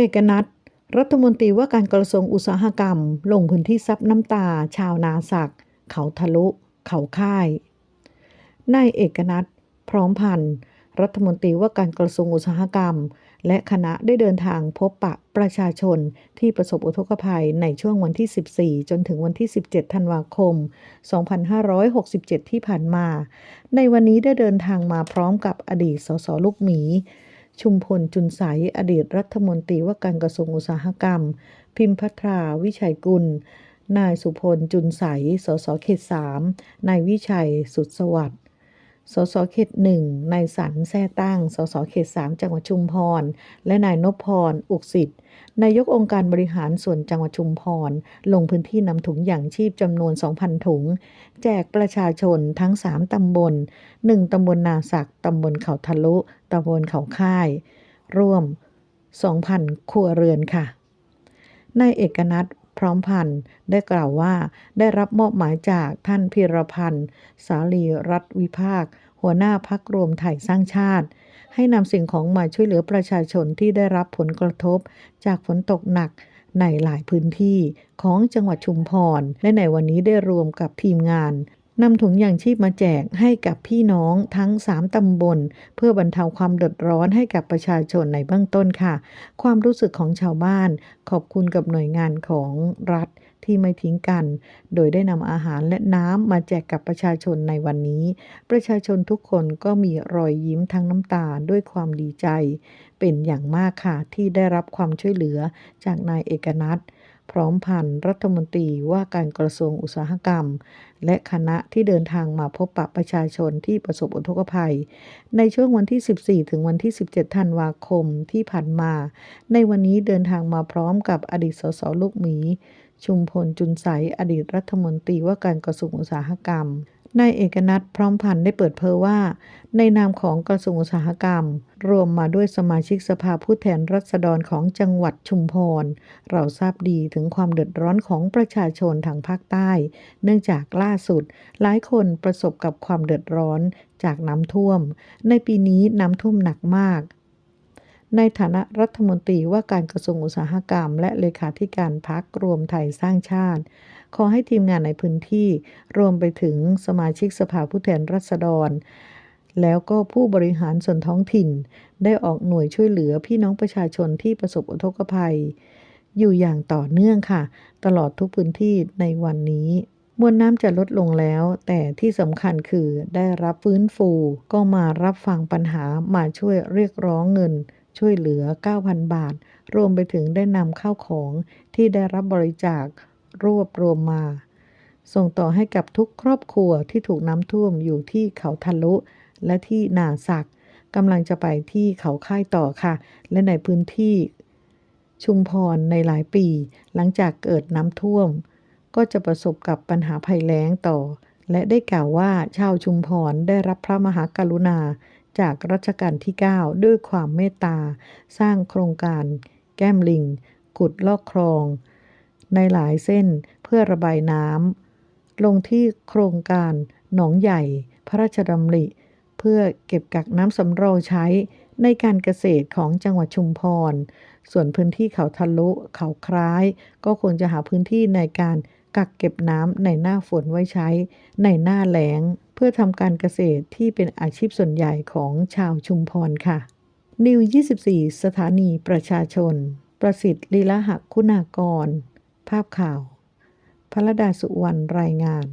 เอกนัทรัฐมนตรีว่าการกระทรวงอุตสาหกรรม ลงพื้นที่ซับน้ำตา ชาวนาสัก เขาทะลุ เขาค่าย นายเอกนัทพร้อมพันธ์รัฐมนตรีว่าการกระทรวงอุตสาหกรรม และคณะได้เดินทางพบปะประชาชนที่ประสบอุทกภัยในช่วงวันที่ 14 จนถึงวันที่ 17 ธันวาคม 2567 ที่ผ่านมา ในวันนี้ได้เดินทางมาพร้อมกับอดีตสสลูกหมี ชุมพลจุนใสอดีตรัฐมนตรีว่าการกระทรวงอุตสาหกรรม พิมพัทราวิชัยกุล นายสุพลจุนใส สสเขตสามนายวิชัยสุดสวัสดิ์ สสเขตหนึ่งนายสันแท่ตั้ง สสเขตสามจังหวัดชุมพร และนายนพพร อุกสิทธิ์ นายกองค์การบริหารส่วนจังหวัดชุมพร ลงพื้นที่นำถุงอย่างชีพจำนวน 2,000 ถุง แจกประชาชนทั้ง 3 ตำบล 1 ตำบลนาสักตำบลเขาทะลุ ตำบลเขาค่าย ร่วม 2,000 ครัวเรือนค่ะนายเอกนัท พร้อมพันธ์ได้กล่าวว่า ได้รับมอบหมายจากท่านพิรพันธ์ สาลีรัฐวิภาค หัวหน้าพักรวมไทยสร้างชาติ ให้นำสิ่งของมาช่วยเหลือประชาชนที่ได้รับผลกระทบ จากฝนตกหนักในหลายพื้นที่ของจังหวัดชุมพร และในวันนี้ได้รวมกับทีมงาน นำถุงยางชีพมาแจกให้กับพี่น้องทั้ง 3 ตำบล เพื่อบรรเทาความเดือดร้อนให้กับประชาชนในเบื้องต้นค่ะ ความรู้สึกของชาวบ้าน ขอบคุณกับหน่วยงานของรัฐที่ไม่ทิ้งกัน โดยได้นำอาหารและน้ำมาแจกกับประชาชนในวันนี้ ประชาชนทุกคนก็มีรอยยิ้มทั้งน้ำตาด้วยความดีใจ เป็นอย่างมากค่ะที่ได้รับความช่วยเหลือจากนายเอกนัท พร้อมพันธ์รัฐมนตรีว่าการกระทรวงอุตสาหกรรม และคณะที่เดินทางมาพบปะประชาชนที่ประสบอุทกภัย ในช่วงวันที่ 14 ถึงวันที่ 17 ธันวาคมที่ผ่านมา ในวันนี้เดินทางมาพร้อมกับอดีตสสลูกหมี ชุมพลจุนใสอดีตรัฐมนตรีว่าการกระทรวงอุตสาหกรรม นายเอกนัทพร้อมพันธ์ได้เปิดเผยว่า ในนามของกระทรวงอุตสาหกรรม รวมมาด้วยสมาชิกสภาผู้แทนรัษฎรของจังหวัดชุมพร เราทราบดีถึงความเดือดร้อนของประชาชนทางภาคใต้ เนื่องจากล่าสุด หลายคนประสบกับความเดือดร้อนจากน้ำท่วม ในปีนี้น้ำท่วมหนักมาก ในฐานะรัฐมนตรีว่าการกระทรวงอุตสาหกรรม และเลขาธิการพักรวมไทยสร้างชาติ ขอให้ทีมงานในพื้นที่ รวมไปถึงสมาชิกสภาผู้แทนราษฎร แล้วก็ผู้บริหารส่วนท้องถิ่น ได้ออกหน่วยช่วยเหลือพี่น้องประชาชนที่ประสบอุทกภัย อยู่อย่างต่อเนื่องค่ะ ตลอดทุกพื้นที่ในวันนี้มวลน้ำจะลดลงแล้ว แต่ที่สำคัญคือได้รับฟื้นฟู ก็มารับฟังปัญหามาช่วยเรียกร้องเงิน ช่วยเหลือ 9,000 บาท รวมไปถึงได้นำข้าวของที่ได้รับบริจาครวบรวมมา ส่งต่อให้กับทุกครอบครัวที่ถูกน้ำท่วมอยู่ที่เขาทะลุ และที่นาสักกำลังจะไปที่เขาค่ายต่อค่ะ และในพื้นที่ชุมพรในหลายปี หลังจากเกิดน้ำท่วม ก็จะประสบกับปัญหาภัยแล้งต่อ และได้กล่าวว่าชาวชุมพรได้รับพระมหากรุณา จากรัชกาลที่ 9 ด้วยความเมตตา สร้างโครงการ แก้มลิง ขุดลอกคลอง ในหลายเส้นเพื่อระบายน้ำลงที่โครงการหนองใหญ่ พระราชดำริ เพื่อเก็บกักน้ำสำรองใช้ในการเกษตรของจังหวัดชุมพร ส่วนพื้นที่เขาทะลุเขาคล้าย ก็ควรจะหาพื้นที่ในการกักเก็บน้ำในหน้าฝนไว้ใช้ในหน้าแล้ง พื่อทำการเกษตรที่เป็นอาชีพส่วนใหญ่ของชาวชุมพรค่ะ นิว 24 สถานีประชาชน ประสิทธิ์ลีละหักคุณากร ภาพข่าวพระดาสุวรรณรายงาน